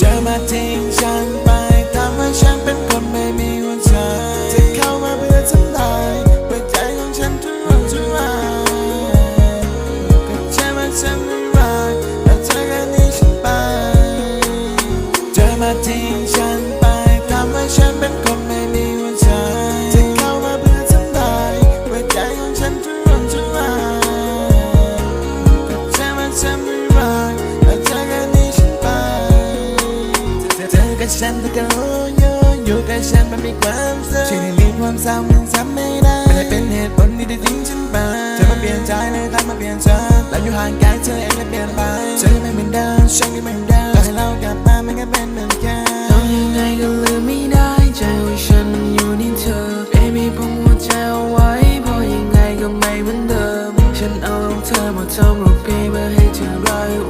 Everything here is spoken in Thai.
จะมาทิ้งฉันไปทำให้ฉันเป็นคนไม่มีหัวใจจะเข้ามาเพื่อทำลายหัวใจของฉันทุกวันทุกวันก็ใช่ว่าฉันไม่รักแต่เธอแค่นี้ฉันไปจะมาทิ้ง กับฉันเธอก็รู้อยอยู่กับฉันมันมีความสุขช่วยให้ลืมความเศร้ามันจำไม่ได้ไม่ได้เป็นเหตุผลที่ได้ทิ้งฉันไปเธอมาเปลี่ยนใจเลยใครมาเปลี่ยนเธอเราอยู่ห่างไกลเธอเองเลยเปลี่ยนไปเธอไม่เหมือนเดิมฉันก็ไม่เหมือนเดิมต่อให้เรากลับมามันก็เป็นเหมือนกันทำยังไงก็ลืมไม่ได้ใจของฉันมันอยู่ที่เธอ Baby ผมหัวใจเอาไว้เพราะยังไงก็ไม่เหมือนเดิมฉันเอาของเธอมาทำรูปพี่เพื่อให้เธอรัก